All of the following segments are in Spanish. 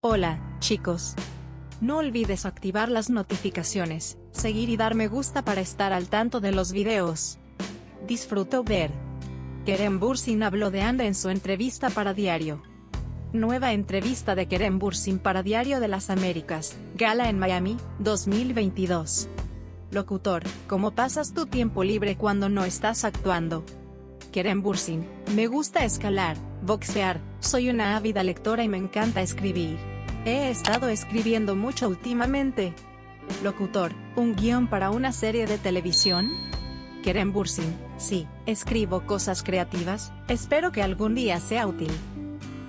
Hola, chicos. No olvides activar las notificaciones, seguir y dar me gusta para estar al tanto de los videos. Disfruto ver. Kerem Bursin habló de Anda en su entrevista para Diario. Nueva entrevista de Kerem Bursin para Diario de las Américas, Gala en Miami, 2022. Locutor, ¿cómo pasas tu tiempo libre cuando no estás actuando? Kerem Bursin, me gusta escalar, boxear, soy una ávida lectora y me encanta escribir. He estado escribiendo mucho últimamente. Locutor, ¿un guion para una serie de televisión? Kerem Bursin, sí, escribo cosas creativas, espero que algún día sea útil.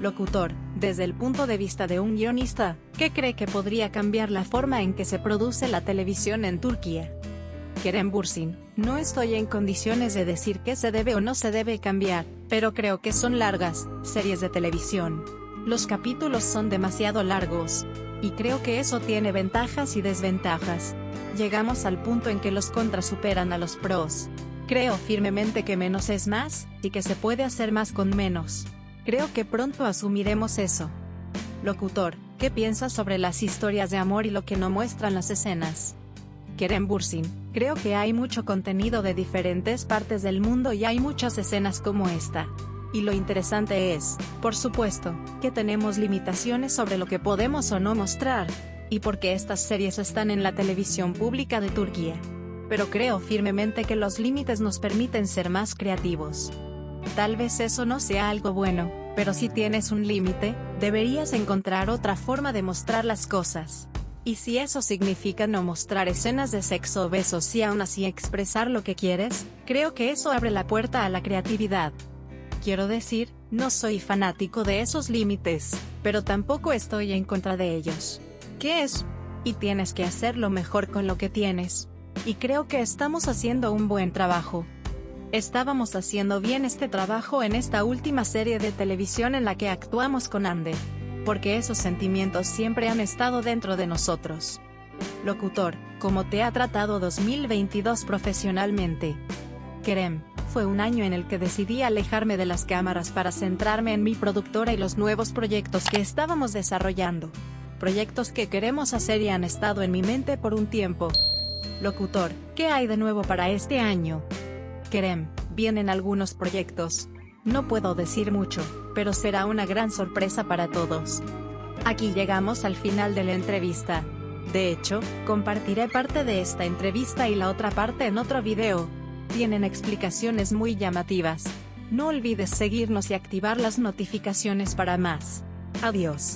Locutor, desde el punto de vista de un guionista, ¿qué cree que podría cambiar la forma en que se produce la televisión en Turquía? Kerem Bursin, no estoy en condiciones de decir qué se debe o no se debe cambiar, pero creo que son largas, series de televisión. Los capítulos son demasiado largos. Y creo que eso tiene ventajas y desventajas. Llegamos al punto en que los contras superan a los pros. Creo firmemente que menos es más, y que se puede hacer más con menos. Creo que pronto asumiremos eso. Locutor, ¿qué piensas sobre las historias de amor y lo que no muestran las escenas? Kerem Bursin, creo que hay mucho contenido de diferentes partes del mundo y hay muchas escenas como esta. Y lo interesante es, por supuesto, que tenemos limitaciones sobre lo que podemos o no mostrar, y porque estas series están en la televisión pública de Turquía. Pero creo firmemente que los límites nos permiten ser más creativos. Tal vez eso no sea algo bueno, pero si tienes un límite, deberías encontrar otra forma de mostrar las cosas. Y si eso significa no mostrar escenas de sexo o besos y aún así expresar lo que quieres, creo que eso abre la puerta a la creatividad. Quiero decir, no soy fanático de esos límites, pero tampoco estoy en contra de ellos. ¿Qué es? Y tienes que hacerlo mejor con lo que tienes. Y creo que estamos haciendo un buen trabajo. Estábamos haciendo bien este trabajo en esta última serie de televisión en la que actuamos con Ande porque esos sentimientos siempre han estado dentro de nosotros. Locutor, ¿cómo te ha tratado 2022 profesionalmente? Kerem, fue un año en el que decidí alejarme de las cámaras para centrarme en mi productora y los nuevos proyectos que estábamos desarrollando. Proyectos que queremos hacer y han estado en mi mente por un tiempo. Locutor, ¿qué hay de nuevo para este año? Kerem, vienen algunos proyectos, no puedo decir mucho, pero será una gran sorpresa para todos. Aquí llegamos al final de la entrevista. De hecho, compartiré parte de esta entrevista y la otra parte en otro video. Tienen explicaciones muy llamativas. No olvides seguirnos y activar las notificaciones para más. Adiós.